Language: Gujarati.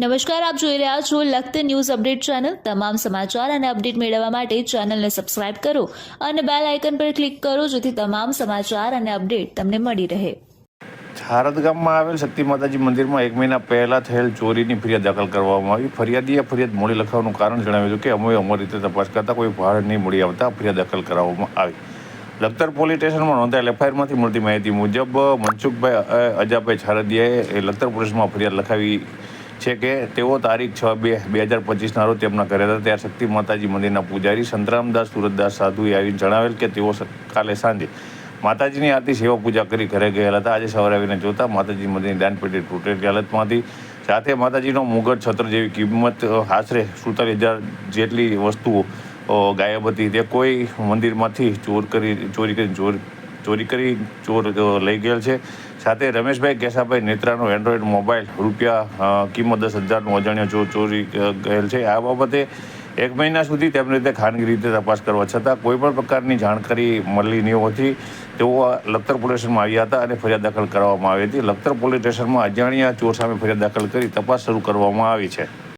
નમસ્કાર, આપ જોઈ રહ્યા છો લખત ન્યૂઝ અપડેટ ચેનલ. તમામ સમાચાર અને અપડેટ મેળવવા માટે ચેનલને સબસ્ક્રાઇબ કરો અને બેલ આઇકન પર ક્લિક કરો જેથી તમામ સમાચાર અને અપડેટ તમને મળી રહે. હારદ ગામમાં આવેલ શક્તિ માતાજી મંદિરમાં એક મહિના પહેલા થયેલ ચોરીની ફરિયાદ દાખલ કરવામાં આવી. ફરિયાદીએ ફરિયાદ મોડી લખવાનું કારણ જણાવ્યું હતું કે અમે અમારી રીતે તપાસ કરતા કોઈ ભાડ નહીં મળી આવતા ફરિયાદ દાખલ કરાવવામાં આવી. લખતર પોલીસ સ્ટેશનમાં નોંધાયેલ એફઆઈઆરમાંથી મળતી માહિતી મુજબ, મનસુખભાઈ અજાભાઈ છારદિયાએ લખતર પોલીસમાં ફરિયાદ લખાવી છે કે તેઓ તારીખ છ બે બે હજાર પચીસના રોજ તેમના ઘરે હતા. ત્યારે શક્તિ માતાજી મંદિરના પૂજારી સંતરામદાસ સુરતદાસ સાધુએ આવીને જણાવેલ કે તેઓ કાલે સાંજે માતાજીની આરતી સેવા પૂજા કરી ઘરે ગયેલા હતા. આજે સવારે આવીને જોતા માતાજી મંદિરની દાનપેટી તૂટેલી હાલતમાંથી સાથે માતાજીનો મુગટ છત્ર જેવી કિંમત આશરે સુડતાલીસ હજાર જેટલી વસ્તુઓ ગાયબ હતી. તે કોઈ મંદિરમાંથી ચોર કરી, ચોરી કરી ચોર ચોરી કરી, ચોર લઈ ગયેલ છે. સાથે રમેશભાઈ કેશાભાઈ નેત્રાનો એન્ડ્રોઈડ મોબાઈલ રૂપિયા કિંમત દસ હજારનો અજાણ્યો ચોર ચોરી ગયેલ છે. આ બાબતે એક મહિના સુધી તેમની રીતે ખાનગી રીતે તપાસ કરવા છતાં કોઈ પણ પ્રકારની જાણકારી મળી નહીં હોતી. તેઓ લખતર પોલીસ સ્ટેશનમાં આવ્યા હતા અને ફરિયાદ દાખલ કરવામાં આવી હતી. લખતર પોલીસ સ્ટેશનમાં અજાણ્યા ચોર સામે ફરિયાદ દાખલ કરી તપાસ શરૂ કરવામાં આવી છે.